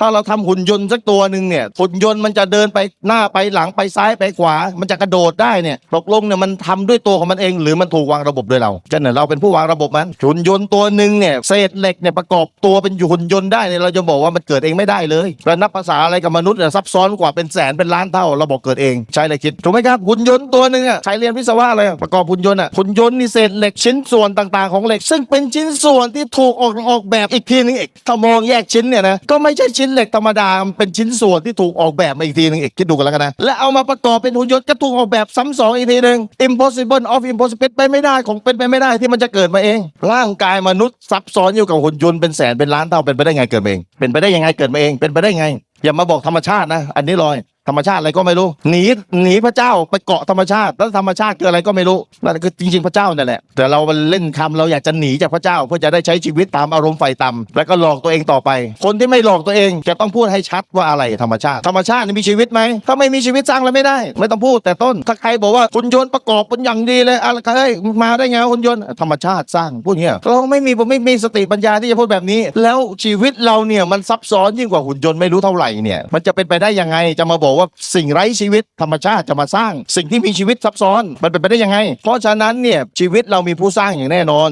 ถ้าเราทำหุ่นยนต์สักตัวหนึ่งเนี่ยหุ่นยนต์มันจะเดินไปหน้าไปหลังไปซ้ายไปขวา มันจะกระโดดได้เนี่ยตกลงเนี่ยมันทำด้วยตัวของมันเอง หรือมันถูกวางระบบโดยเราจะเนี่ยเราเป็นผู้วางระบบมันหุ่นยนต์ตัวหนึ่งเนี่ยเศษเหล็กเนี่ยประกอบตัวเป็นหุ่นยนต์ได้เนี่ยเราจะบอกว่ามันเกิดเองไม่ได้เลยแล้วนับภาษาอะไรกับมนุษย์เนี่ยซับซ้อนกว่าเป็นแสนเป็นล้านเท่าเราบอกเกิดเองใช่เลยคิดถูกไหมครับหุ่นยนต์ตัวหนึ่งอะใครเรียนวิศวะอะไรประกอบหุ่นยนต์อะหุ่นยนต์นี่เศษเหล็กชิ้นส่วนต่างๆของเหล็ก ซึ่งเป็นชิ้นส่วนที่ถูกออกออกแบบอีกทีนึงอีกถ้ามองแยกชิ้นเนี่ยนะก็ไม่ใช่ชิ้นเหล็กธรรมดามันเป็นชิ้นส่วนที่ถูกออกแบบมาอีกทีนึงอีกคิดดูกันแล้วกันนะ และเอามาประกอบเป็นหุ่นยนต์ก็ถูกออกแบบซ้ำสองอีกทีหนึ่ง impossible of impossible ไปไม่ได้ของเป็นไปไม่ได้ที่มันจะเกิดมาเอง ร่างกายมนุษย์ซับซ้อนอยู่กับหุ่นยนต์เป็นแสนเป็นล้านเท่าเป็นไปได้ไงเกิดมาเอง เป็นไปได้ยังไงเกิดมาเองเป็นไปได้ไงอย่ามาบอกธรรมชาตินะ อันนี้ลอย ธรรมชาติอะไรก็ไม่รู้หนีหนีพระเจ้าไปเกาะธรรมชาติแล้วธรรมชาติคืออะไรก็ไม่รู้นั่นคือจริง ๆพระเจ้านั่นแหละแต่เราเล่นคำเราอยากจะหนีจากพระเจ้า เพื่อจะได้ใช้ชีวิตตามอารมณ์ไฟต่ำแล้วก็หลอกตัวเองต่อไป คนที่ไม่หลอกตัวเองจะต้องพูดให้ชัดว่าอะไรธรรมชาติธรรมชาตินี่มีชีวิตไหมถ้าไม่มีชีวิตสร้างอะไรไม่ได้ ไม่ต้องพูดแต่ต้นถ้าใครบอกว่าคุณยนต์ประกอบเป็นอย่างดีเลยอะไรเฮ้ยมาได้ไงคุณยนต์ธรรมชาติสร้างพูดเงี้ยเราไม่มีผมไม่มีสติปัญญาที่จะพูดแบบนี้ แล้วชีวิตเราเนี่ยมันซับซ้อนยิ่งกว่าหุ่นยนต์ไม่รู้เท่าไหร่เนี่ยมันจะเป็นไปได้ยังไงจะมาบอกว่าสิ่งไร้ชีวิตธรรมชาติจะมาสร้าง สิ่งที่มีชีวิตซับซ้อนมันเป็นไปได้ยังไง เพราะฉะนั้นเนี่ยชีวิตเรามีผู้สร้างอย่างแน่นอน